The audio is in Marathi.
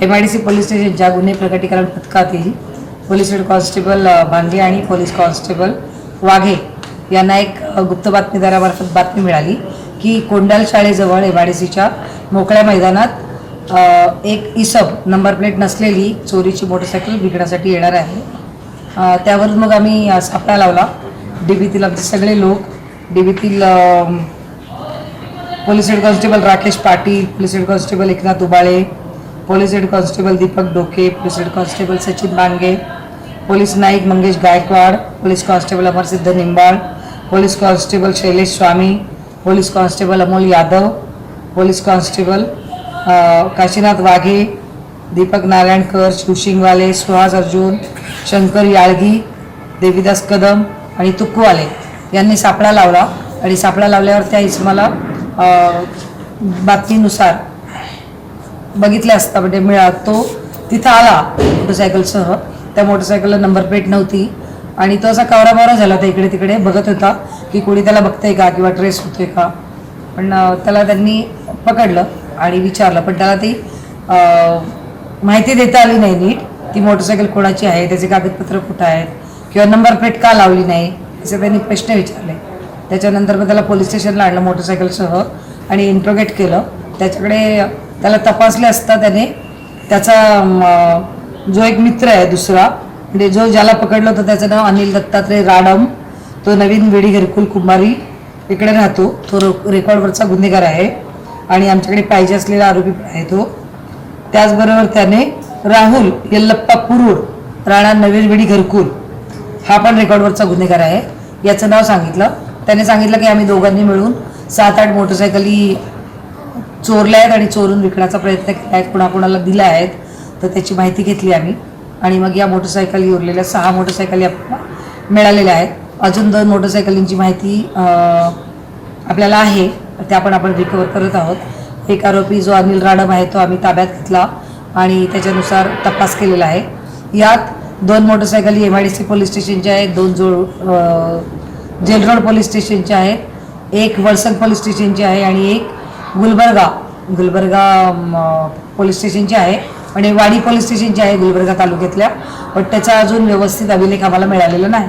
M I D C police स्टेशनच्या गुन्हे प्रकटीकरण पथकातील पोलीस हेड कॉन्स्टेबल बांधे भांगे आणि पोलीस कॉन्स्टेबल वाघे यांना एक गुप्त बातमीदारामार्फत बातमी मिळाली की कोंडाल शाळेजवळ एम आय डी सीच्या मोकळ्या मैदानात एक इसब नंबर प्लेट नसलेली चोरीची मोटरसायकल विकण्यासाठी येणार आहे. त्यावर त्यावरून मग आम्ही सापळा लावला. डीबीतील आमचे सगळे लोक डीबीतील police head constable Rakesh Patil police head constable Eknath Ubale police head constable Deepak Doke police head constable Sachin Bange police Naik Mangesh Gaikwad police constable Amarsiddh Nimbal police constable Shailesh Swami police constable Amol Yadav police constable Kashinath Waghe Deepak Narayankar Shivshingwale Suhas Arjun Shankar Yalgi Devidas Kadam आणि तुक्कूवाले यांनी सापळा लावला. आणि सापळा लावल्यावर त्या इसमाला बातमीनुसार बघितले असता म्हणजे मिळा तो तिथं आला मोटरसायकलसह. त्या मोटरसायकलला नंबर प्लेट नव्हती. आणि तो असा कवराबावरा झाला होता इकडे तिकडे बघत होता की कोणी त्याला बघतंय का किंवा ट्रेस होतोय का. पण त्याला त्यांनी पकडलं. आणि विचारलं पण त्याला ती माहिती देता आली नाही नीट. ती मोटरसायकल कोणाची आहे त्याचे कागदपत्र कुठं आहेत किंवा नंबर प्लेट का लावली नाही असे त्यांनी प्रश्न विचारले. त्याच्यानंतर मग त्याला पोलीस स्टेशनला आणलं मोटरसायकलसह आणि इंट्रोगेट केलं. त्याच्याकडे त्याला तपासले असता त्याने त्याचा जो एक मित्र आहे दुसरा म्हणजे जो ज्याला पकडलं होतं त्याचं नाव अनिल दत्तात्रय राडम तो नवीन वेडी घरकुल कुमारी इकडे राहतो. तो रेकॉर्डवरचा गुन्हेगार आहे. आणि आमच्याकडे पाहिजे असलेला आरोपी आहे तो. त्याचबरोबर त्याने राहुल यल्लप्पा कुरूड राणा नवीन घरकुल हा पण रेकॉर्डवरचा गुन्हेगार आहे. याचं नाव सांगितलं. त्याने सांगितलं की आम्ही दोघांनी मिळून सात आठ मोटरसायकली चोरल्या आहेत आणि चोरून विकण्याचा प्रयत्न केला आहे कुणाकुणाला दिल्या आहेत. तर त्याची माहिती घेतली आम्ही. आणि मग या मोटरसायकली उरलेल्या सहा मोटरसायकली आपल्याला मिळालेल्या आहेत. अजून दोन मोटरसायकलींची माहिती आपल्याला आहे. त्या पण आपण रिकवर करत आहोत. एक आरोपी जो अनिल राडम आहे तो आम्ही ताब्यात घेतला आणि त्याच्यानुसार तपास केलेला आहे. यात दोन मोटरसायकली M I D C police स्टेशनच्या आहेत दोन जो जेल रोड पोलीस स्टेशनचे आहेत एक वळसंग पोलीस स्टेशनची आहे आणि एक गुलबर्गा गुलबर्गा पोलीस स्टेशनची आहे आणि वाडी पोलीस स्टेशनची आहे गुलबर्गा तालुक्यातल्या पण त्याचा अजून व्यवस्थित अभिलेख आम्हाला मिळालेला नाही.